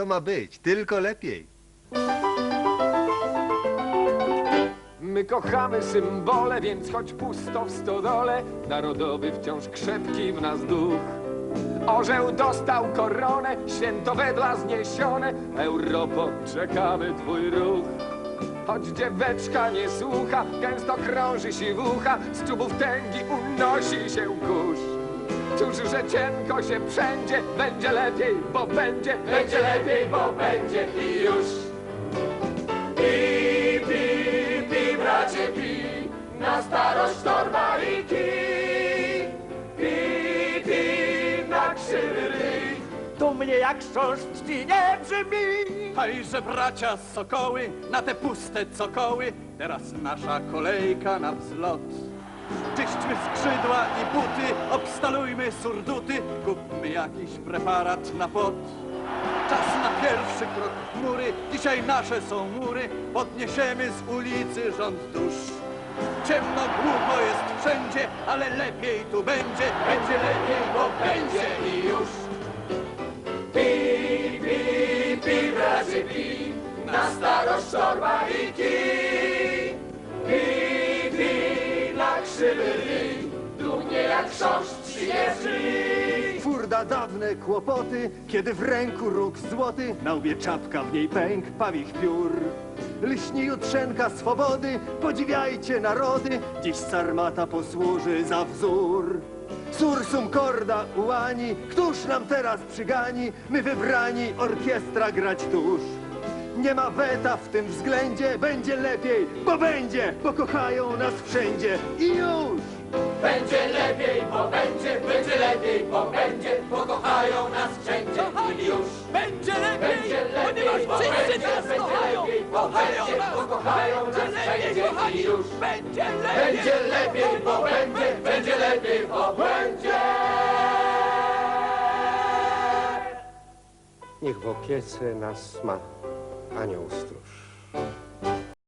co ma być, tylko lepiej. My kochamy symbole, więc choć pusto w stodole, narodowy wciąż krzepki w nas duch. Orzeł dostał koronę, święto wedła zniesione, Europo, czekamy twój ruch. Choć dzieweczka nie słucha, gęsto krąży siwucha, z czubów tęgi unosi się kurz. Cóż, że cienko się wszędzie, będzie lepiej, bo będzie, będzie lepiej, bo będzie i już. Pi, pi, pi, bracie, pi, na starość torba i kij. Pi, pi, na krzywy ryj. Dumnie jak chrząszcz czci nie brzmi. Hajże bracia sokoły, na te puste cokoły, teraz nasza kolejka na wzlot. Czyśćmy skrzydła i buty, obstalujmy surduty, kupmy jakiś preparat na pot. Czas na pierwszy krok w mury, dzisiaj nasze są mury, podniesiemy z ulicy rząd dusz. Ciemno, głucho jest wszędzie, ale lepiej tu będzie, będzie lepiej, bo będzie i już. Pi, pi, pi, bracie, pi, na starość torba i kij. Krzywy ryj, dumnie jak nie brzmi. Furda dawne kłopoty, kiedy w ręku róg złoty, na łbie czapka, w niej pęk pawich piór. Lśni jutrzenka swobody, podziwiajcie narody, dziś sarmata posłuży za wzór. Sursum korda ułani, któż nam teraz przygani, my wybrani orkiestra grać tuż. Nie ma weta w tym względzie, będzie lepiej, bo będzie, bo kochają nas wszędzie. I już! Będzie lepiej, bo będzie, będzie lepiej, bo będzie, pokochają nas wszędzie. I już. Będzie lepiej, Będzie lepiej, ponieważ bo wszyscy będzie, nas będzie kochają, lepiej, bo kochają będzie, nas, pokochają nas będzie lepiej, wszędzie. Kochani, i już. będzie lepiej, Będzie lepiej, bo będzie, będzie lepiej, bo będzie. Niech w opiece nas ma アニョース